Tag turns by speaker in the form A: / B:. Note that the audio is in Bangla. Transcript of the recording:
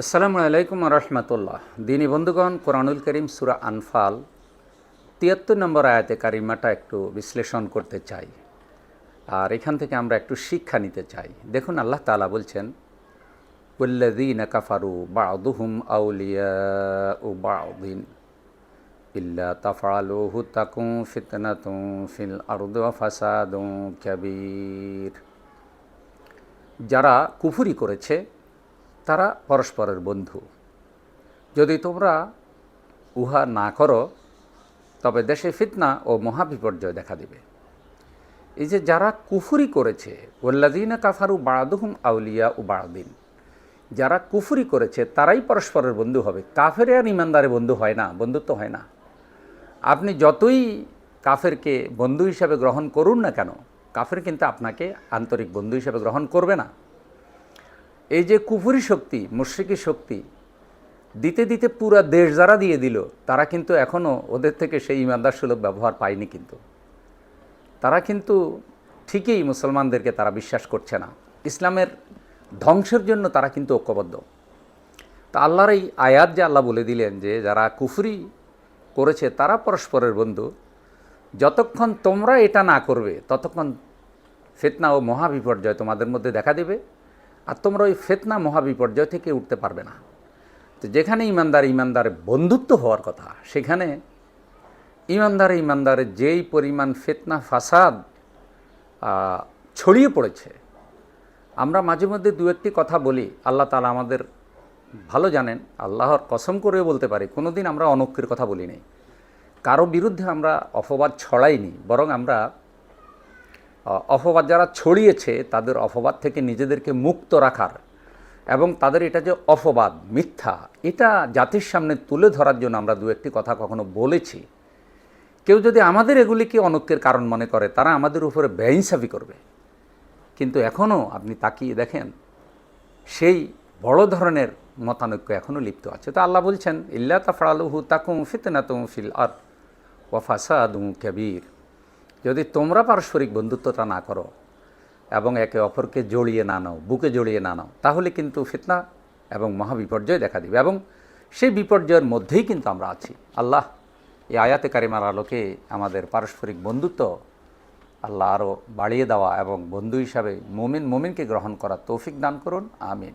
A: আসসালামু আলাইকুম রহমতুল্লাহ। দিনী বন্ধুগণ, কোরআনুল করিম সুরা আনফাল তিয়াত্তর নম্বর আয়াতে কারিমাটা একটু বিশ্লেষণ করতে চাই। আর এখান থেকে আমরা একটু শিক্ষা নিতে চাই। দেখুন, আল্লাহ তালা বলছেন উল্লাদিন কাফারু বাউদুহুম আউলিয়া ও বাউদিন ইল্লা তাফালুহু তাকুম ফিতনাতুম ফিল আরদ ফাসাদুম কাবীর। যারা কুফুরি করেছে তারা পরস্পরের বন্ধু। যদি তোমরা উহা না করো, তবে দেশে ফিতনা ও মহাবিপর্যয় দেখা দিবে। এই যে যারা কুফুরি করেছে ওল্লাদিনা কাফারু বাড়াদুহুম আউলিয়া ও বাড়াদিন যারা কুফুরি করেছে, তারাই পরস্পরের বন্ধু হবে। কাফের আর ইমানদারে বন্ধু হয় না, বন্ধুত্ব হয় না। আপনি যতই কাফেরকে বন্ধু হিসাবে গ্রহণ করুন না কেন, কাফের কিন্তু আপনাকে আন্তরিক বন্ধু হিসাবে গ্রহণ করবে না। এই যে কুফুরি শক্তি, মুশ্রিকি শক্তি, দিতে দিতে পুরা দেশ যারা দিয়ে দিল, তারা কিন্তু এখনও ওদের থেকে সেই ইমানদার সুলভ ব্যবহার পায়নি কিন্তু। তারা কিন্তু ঠিকই মুসলমানদেরকে তারা বিশ্বাস করছে না। ইসলামের ধ্বংসের জন্য তারা কিন্তু ঐক্যবদ্ধ। তা আল্লাহর এই আয়াত যে আল্লাহ বলে দিলেন যে, যারা কুফরি করেছে তারা পরস্পরের বন্ধু। যতক্ষণ তোমরা এটা না করবে, ততক্ষণ ফেতনা ও মহাবিপর্যয় তোমাদের মধ্যে দেখা দেবে। আর তোমরা ওই ফেতনা মহাবিপর্যয় থেকে উঠতে পারবে না। তো যেখানে ইমানদার ইমানদারের বন্ধুত্ব হওয়ার কথা, সেখানে ইমানদারে ইমানদারের যেই পরিমাণ ফেতনা, ফাসাদ ছড়িয়ে পড়েছে, আমরা মাঝে মধ্যে দু একটি কথা বলি, আল্লাহ তালা আমাদের ভালো জানেন, আল্লাহর কসম করে বলতে পারি কোনো দিন আমরা অনক্ষের কথা বলি নাই। কারও বিরুদ্ধে আমরা অপবাদ ছড়াইনি, বরং আমরা অপবাদ যারা ছড়িয়েছে, তাদের অপবাদ থেকে নিজেদেরকে মুক্ত রাখার এবং তাদের এটা যে অপবাদ, মিথ্যা, এটা জাতির সামনে তুলে ধরার জন্য আমরা দু একটি কথা কখনো বলেছি। কেউ যদি আমাদের এগুলিকে অনৈক্যের কারণ মনে করে, তারা আমাদের উপরে বেইনসাফি করবে। কিন্তু এখনও আপনি তাকিয়ে দেখেন, সেই বড় ধরনের মতানৈক্য এখনও লিপ্ত আছে। তো আল্লাহ বলছেন, ইল্লা তাফালুহু তাকুম ফিতনাতুম ফিল আর ওয়াফাসাদুম কবির। যদি তোমরা পারস্পরিক বন্ধুত্বটা না করো এবং একে অপরকে জড়িয়ে না নাও, বুকে জড়িয়ে না নাও, তাহলে কিন্তু ফিতনা এবং মহাবিপর্যয় দেখা দিবে এবং সেই বিপর্যয়ের মধ্যেই কিন্তু আমরা আছি। আল্লাহ এই আয়াতে কারিমার আলোকে আমাদের পারস্পরিক বন্ধুত্ব আল্লাহ আরও বাড়িয়ে দেওয়া এবং বন্ধু হিসাবে মোমিন, মোমিনকে গ্রহণ করার তৌফিক দান করুন। আমিন।